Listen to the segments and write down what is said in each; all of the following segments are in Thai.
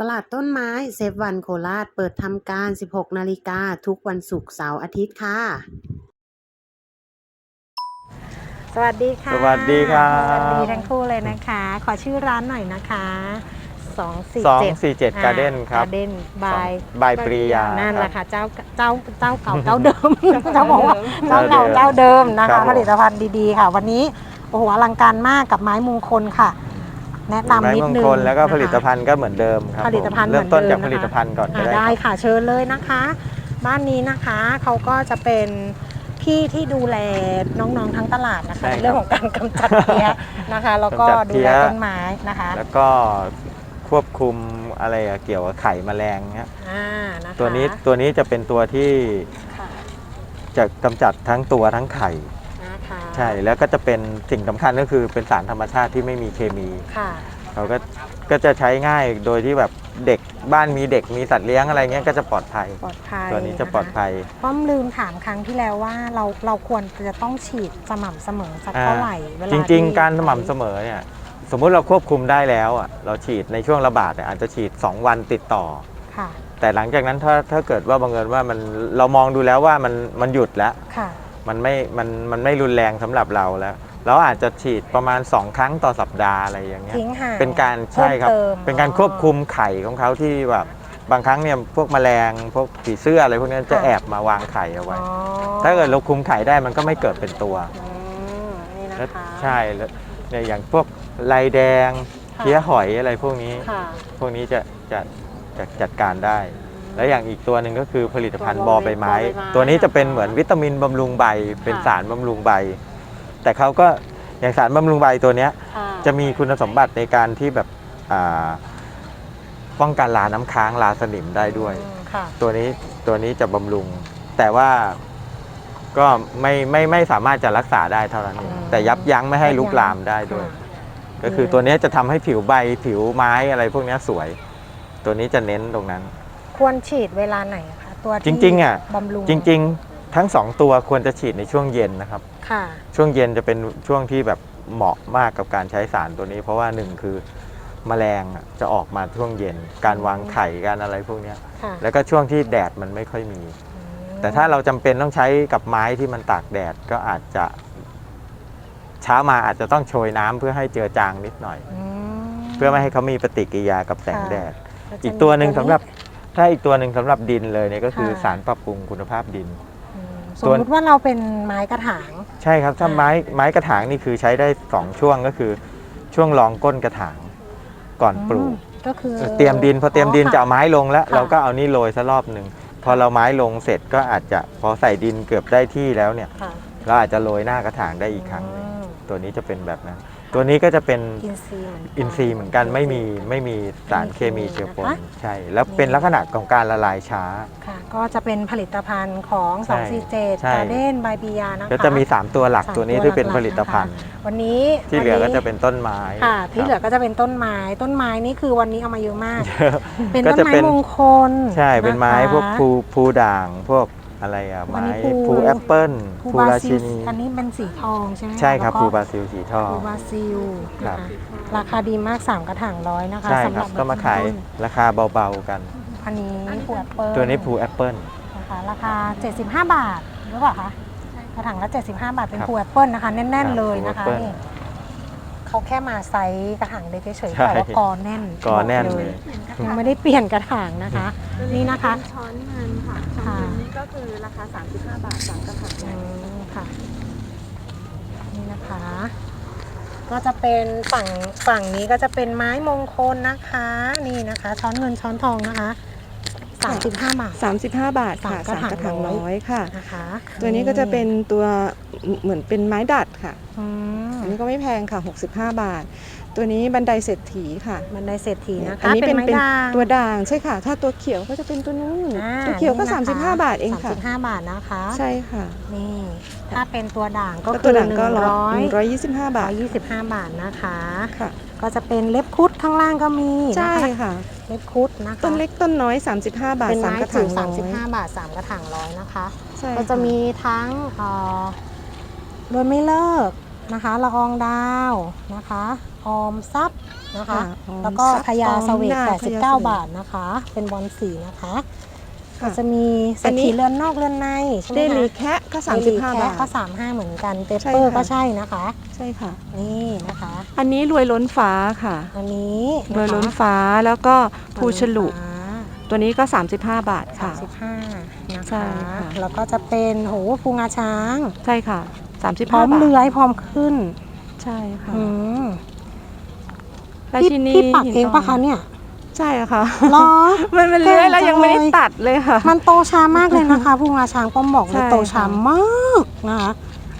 ตลาดต้นไม้เซฟวันโคราชเปิดทำการ 16 นาฬิกาทุกวันศุกร์เสาร์อาทิตย์ค่ะ สวัสดีค่ะ สวัสดีครับสวัสดีทั้งคู่เลยนะคะ ขอชื่อร้านหน่อยนะคะ 247 247 Garden ครับการ์เด้นบายบายปรียานั่นแหละครัค่ะบเจ้าเจ้าเจ้าเก่าเจ้าเดิมเจ้าบอกว่าเจ้าเก่าเจ้าเดิมนะครัคะบผม ผลิตภัณฑ์ดีๆค่ะ วันนี้โอ้โหอลังการมากกับไม้มงคลค่ะ แนะไม้นำนิดมงนึงคลแล้วก็นะคะผลิตภัณฑ์ก็เหมือนเดิมครับผลิตภัณฑ์ผมเริ่มต้นเหมือนเดิมจากผลิตภัณฑ์ก่อนก็อ่าได้ได้ค่ะเชิญเลยนะคะ บ้านนี้นะคะเขาก็จะเป็นพี่ที่ดูแลน้องๆทั้งตลาดนะคะใช่ครับในเรื่องของการกำจัดเพี้ยนะคะแล้วก็กำจัดดูเพี้แลยต้นไม้นะคะ แล้วก็ควบคุมอะไรอะเกี่ยวกับไข่แมลงเนี้ยอ่านะคะตัวนี้ตัวนี้จะเป็นตัวที่ค่ะจะกำจัดทั้งตัวทั้งไข่นะคะ ใช่แล้วก็จะเป็นสิ่งสำคัญก็คือเป็นสารธรรมชาติที่ไม่มีเคมีค่ะ เขาก็ก็จะใช้ง่ายโดยที่แบบเด็กบ้านมีเด็กมีสัตว์เลี้ยงอะไรเงี้ยก็จะปลอดภัย ปลอดภัยตัวนี้จะปลอดภัย ป้อมลืมถามครั้งที่แล้วว่าเราเราควรจะต้องฉีดสม่ำเสมอสักเท่าไหร่เวลาจริง ที่ๆ การสม่ำเสมอเนี่ยสมมุติเราควบคุมได้แล้วอะเราฉีดในช่วงระบาดเนี่ยอาจจะฉีด 2 วันติดต่อ ค่ะแต่หลังจากนั้นถ้าถ้าเกิดว่าบังเอิญว่ามันเรามองดูแล้วว่ามันมันหยุดแล้ว ค่ะ มันไม่มันมันไม่รุนแรงสำหรับเราแล้ว เราอาจจะฉีดประมาณ 2 ครั้งต่อสัปดาห์อะไรอย่างเงี้ยทิ้งห่างเป็นการใช่ครับพิ่มติมเป็นการควบคุมไข่ของเขาที่แบบบางครั้งเนี่ยพวกแมลงพวกผีเสื้ออะไรพวกนี้จะแอบมาวางไข่เอาอ๋ไว้อถ้าเกิดเราคุมไข่ได้มันก็ไม่เกิดเป็นตัวอืมนี่นะแล้วคะใช่แล้วเนี่ยอย่างพวกลายแดงค่ะเพี้ยหอยอะไรพวกนี้ค่ะพวกนี้จะจะจะจัดการได้ แล้วอย่างอีกตัวหนึ่งก็คือผลิตภัณฑ์บอใบไม้บอใบไม้ ตัวนี้จะเป็นเหมือนวิตามินบำรุงใบ เป็นค่ะสารบำรุงใบ แต่เขาก็อย่างสารบำรุงใบตัวเนี้ยค่ะจะมีคุณสมบัติในการที่แบบอ่าป้องกันลาน้ำค้างลาสนิมได้ด้วยอืมค่ะตัวนี้ตัวนี้จะบำรุง แต่ว่าก็ไม่ไม่ไม่สามารถจะรักษาได้เท่านั้นเองอืมแต่ยับยั้งไม่ให้ลุกลามได้ด้วยค่ะก็คือตัวนี้จะทำให้ผิวใบผิวไม้อะไรพวกนี้สวย ตัวนี้จะเน้นตรงนั้น ควรฉีดเวลาไหนคะตัวจที่ริงๆอะบำรุงจริง ๆ ทั้งสองตัวควรจะฉีดในช่วงเย็นนะครับค่ะช่วงเย็นจะเป็นช่วงที่แบบเหมาะมากกับการใช้สารตัวนี้ เพราะว่าหนึ่งคือแมลงอะจะออกมาช่วงเย็น การวางไข่การอะไรพวกเนี้ยค่ะแล้วก็ช่วงที่แดดมันไม่ค่อยมี อืมแต่ถ้าเราจำเป็นต้องใช้กับไม้ที่มันตากแดดก็อาจจะเช้ามาอาจจะต้องโชยน้ำเพื่อให้เจือจางนิดหน่อยอืมเพื่อไม่ให้เขามีปฏิกิริยากับแสงค่ะแดด ก็จะอีกตัวหนึ่งมีสำหรับ ถ้าอีกตัวหนึ่งสำหรับดินเลยเนี่ยก็คือค่ะ สารปรับปรุงคุณภาพดิน อืมสตัมวมติว่าเราเป็นไม้กระถาง ใช่ครับถ้าอ่าไม้ไม้กระถางนี่คือใช้ได้สองช่วงก็คือ ช่วงรองก้นกระถางก่อนปลูกอืมก็คือเตรียมดินพอเตรียมดินค่ะจะเอาไม้ลงแล้ว ค่ะ เราก็เอานี่โรยสักรอบหนึ่งพอเราไม้ลงเสร็จก็อาจจะพอใส่ดินเกือบได้ที่แล้วเนี่ย ค่ะเราอาจจะโรยหน้ากระถางได้อีกครั้งหนึ่งอืมตัวนี้จะเป็นแบบนั้น ตัวนี้ก็จะเป็นอินทรีย์เหมือนกันอินทรีย์เหมือนกันไม่มีไม่มีสารเคมีเจือปนนะคะ ใช่ แล้วเป็นลักษณะของการละลายช้า ค่ะ ก็จะเป็นผลิตภัณฑ์ของ ใช่247ใช่ การ์เด้นบายปียานะคะ ก็จะมี 3 ตัวหลักสามตัวนี้ตัวที่เป็นหลักๆผลิตภัณฑ์นะคะวันนี้ที่เหลือก็วันนี้จะเป็นต้นไม้ค่ะ ที่เหลือครับก็จะเป็นต้นไม้ ต้นไม้นี่คือวันนี้เอามาเยอะมากเป็นก็ต้นจะไม้เป็น มงคลใช่เป็นไม้นะคะ พวกภูภูด่างพวก อะไรอะวันไม้นี้ภูภูแอปเปิ้ลภูภูบาราซิชิลนีอันนี้เป็นสีทองใช่ไหมะใช่ครับแล้วภูก็บาซิลสีทอง ภูบาซิลครันะบ คะราคาดีมาก 3 กระถางร้อยนะคะใช่สำหครัรับบก็มาขายต้นราคาเบาๆกัน อันนี้ภูแอปเปิลตัวนี้ภูแอปเปิ้ล นะคะราคา 75 บาทหรือเปล่าคะกระถางละ 75 บาทเป็นครับภูแอปเปิลนะคะ แน่นครับๆเลยนะคะภูแอปเปิ้ล นี่ เขาแค่มาไซส์กระถางเล็กเฉยๆใช่ แต่ว่ากอแน่นกอแน่นบเลยยังไม่ได้เปลี่ยนกระถางนะคะนี่นะคะ เป็ช้อนเงินค่ะช้อนเงินนี่ก็คือราคา 35 บาทสามกระถางอืมค่ะ นี่นะคะ ก็จะเป็นฝั่งฝั่งนี้ก็จะเป็นไม้มงคลนะคะ นี่นะคะ ช้อนเงินช้อนทองนะคะ 35บาท 35 บาทค่ะสามกระถางสามกระถางร้อย ร้อยค่ะ นะคะตัวนี้ก็จะเป็นตัวเหมือนเป็นไม้ดัดค่ะ อืมอันนี้ก็ไม่แพงค่ะ 65 บาท ตัวนี้บันไดเศรษฐีค่ะ บันไดเศรษฐีนะคะอันี้เป็นไม้เป็นด่าง ตัวด่างใช่ค่ะ ถ้าตัวเขียวก็จะเป็นตัวนู้นอ่าตัวเขียวก็ นี่นะคะ35 บาทเองค่ะ 35 บาทนะคะ ใช่ค่ะนี่ถ้าเป็นตัวด่างก็แล้วคืตัวอด่างก็ร้อย100ร้อยยี่สิบห้าบาท125 บาทนะคะ ค่ะ ก็จะเป็นเล็บคุดข้างล่างก็มีใช่นะคะค่ะ เล็บคุดนะคะต้นเล็กต้นน้อย 35 บาทเป็นสามไม้กระจิ๋ถาวงสามร้สิบอยห้าบาทสามกระถางร้อยนะคะ ใช่ก็จะค่มีทั้งเอ่อรวยไม่เลิกนะคะละอองดาวนะคะออมทรัพย์นะคะ ค่ะออมแล้วก็ทรัพย์พญาเสวออมตนาจพญเสวต89 บาทนะคะ เป็นบอลสีนะคะ ค่ะก็จะมีเศรอัษนนี้ ฐีเรือนนอกเรือนในใช่ไหมเดลีคะแคะก็เดลีแคะ35 บาท ก็35เหมือนกันเปใช่เปอร์ค่ะ ก็ใช่นะคะ ใช่ค่ะ นี่นะคะ อันนี้รวยล้นฟ้าค่ะ อันนี้ะคะรวยล้นฟ้าแล้วก็ภูฉลุฟ้าตัวนี้ก็ 35 บาทค่ะ35นะใช่คะ ค่ะ แล้วก็จะเป็นโหภูงาช้างใช่ค่ะ 35 พร้อมบาท เลื้อยพร้อมขึ้นใช่ค่ะอืมราพี่ชินีพี่ปักหินเองปะอ่คะนเนี่ย ใช่ค่ะเหรอ มันมันเลื้อยแล้วยังไม่ได้เก่งจังเลยตัดเลยค่ะ มันโตช้ามากเลยนะคะภูงาช้างป้อมบอกเลใช่ยค่ะโตช้ามากนะคะ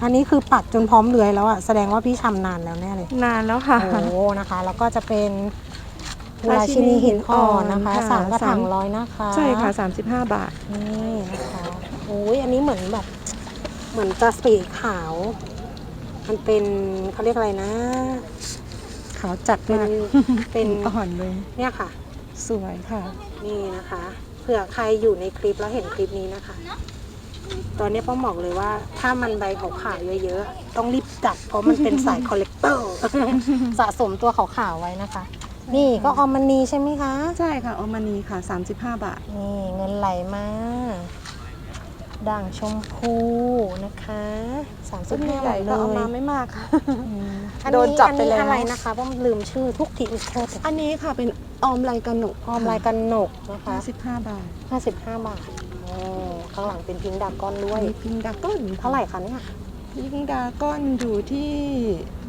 อันนี้คือปักจนพร้อมเลื้อยแล้วอะแสดงว่าพี่ชำนาญแล้วแน่เลย นานแล้วค่ะ โอ้นะคะ แล้วก็จะเป็นราชินีหินอ่อนนะคะค่ะสามกระถางสามร้อยนะคะ ใช่ค่ะ 35 บาท นี่นะคะโอ้ยอันนี้เหมือนแบบ เหมือนจะสีขาว มันเป็นเขาเรียกอะไรนะ ขาวจัดเป็นมากเป็นอ่อนเลย เนี่ยค่ะ สวยค่ะ นี่นะคะ เผื่อใครอยู่ในคลิปแล้วเห็นคลิปนี้นะคะ ตอนนี้ป้อมบอกเลยว่า ถ้ามันใบขาวๆเยอะๆต้องรีบจับเพราะมันเป็นสายคอลเลกเตอร์สะสมตัวขาวๆไว้นะคะ นี่ก็ออมมันนีใช่ไหมคะ ใช่ค่ะออมานีค่ะ 35 บาท นี่เงินไหลมา ด่างชมพูนะคะ35ใหญ่เลก็เอายมาไม่มากค่ะอันโดนนี้จับอันไปนี้แล้วอะไรนะคะป้อมลืมชื่อทุกทีอุโทษอันนี้ค่ะเป็นออมไรกระหนกออมลายกันหนกนะคะ55บาท55 บาทโอ้ข้างหลังเป็นพิงค์ดากอนด้วอัย นนี้พิงดาก้อนเท่าไหร่คะเนี่ยพิงดาก้อนอยู่ที่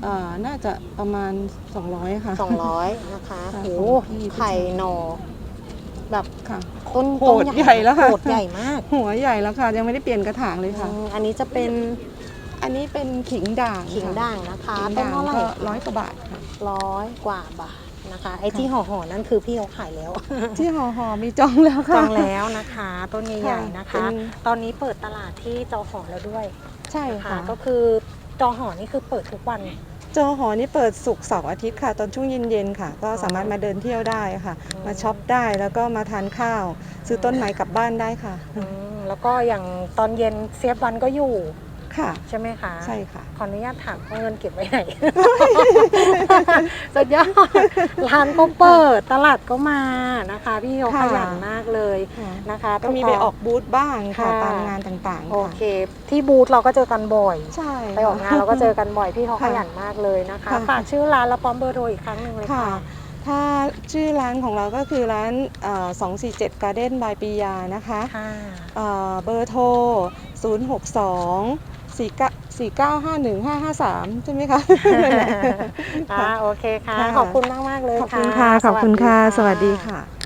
เอ่อน่าจะประมาณ 200 ค่ะ 200 นะคะค่ะโอ้ของพี่ ไข่หนอ แบบค่ะ ต้นโหต้นดใหญ่แล้วค่ะ โหดใหญ่มากหัวใหญ่แล้วค่ะ ยังไม่ได้เปลี่ยนกระถางเลยค่ะ อืมอันนี้จะเป็นอันนี้เป็นขิงด่างขิงค่ะด่างนะคะขิงต้นด่างเท่าไหร่ก็ร้อยกว่าบาทค่ะ ร้อยกว่าบาทนะคะ ไอ้ที่ห่อๆนั่นคือพี่เขาขายแล้วที่หอหอมีจองแล้วค่ะจองแล้วนะคะ ต้นใหญ่ๆนะคะ เป็น ตอนนี้เปิดตลาดที่จอหอแล้วด้วยใช่นะคะค่ะ ก็คือจอหอนี่คือเปิดทุกวัน จอหอนี่เปิดศุกร์เสาร์อาทิตย์ค่ะ ตอนช่วงเย็นๆค่ะ ก็สามารถมาเดินเที่ยวได้ค่ะอืมมาช็อปได้แล้วก็มาทานข้าว ซื้อต้นไม้กลับบ้านได้ค่ะ อืมแล้วก็อย่างตอนเย็นเซียบวันก็อยู่ ค่ะ ใช่ไหมคะใช่ค่ะ ขออนุญาตถามว่าเงินเก็บไว้ไหน สุดยอดร้านก็เปิดตลาดก็มานะคะ พี่เขาขค่ะ ยันมากเลยนะคะก็มีไปออกบูธบ้างค่ะค่ะตามงานต่างๆโอค่ะเค ที่บูธเราก็เจอกันบ่อย ใช่ ไปออกงานเราก็เจอกันบ่อยพี่เขาขค่ะยันมากเลยนะคะค่ะ ฝากชื่อร้านและพร้อมเบอร์โทรอีกครั้งหนึ่งเลยค่ะ ค่ะ ถ้าชื่อร้านของเราก็คือร้านเอ่อ247 Garden by ปียานะคะค่ะ เอ่อเบอร์โทร 062 4951 553ใช่ไหมคะ อ่าโอเคค่ะค่ะขอบคุณมากมากๆเลยขอบคุณค่ะ ขอบคุณค่ะ สวัสดีค่ะค่ะ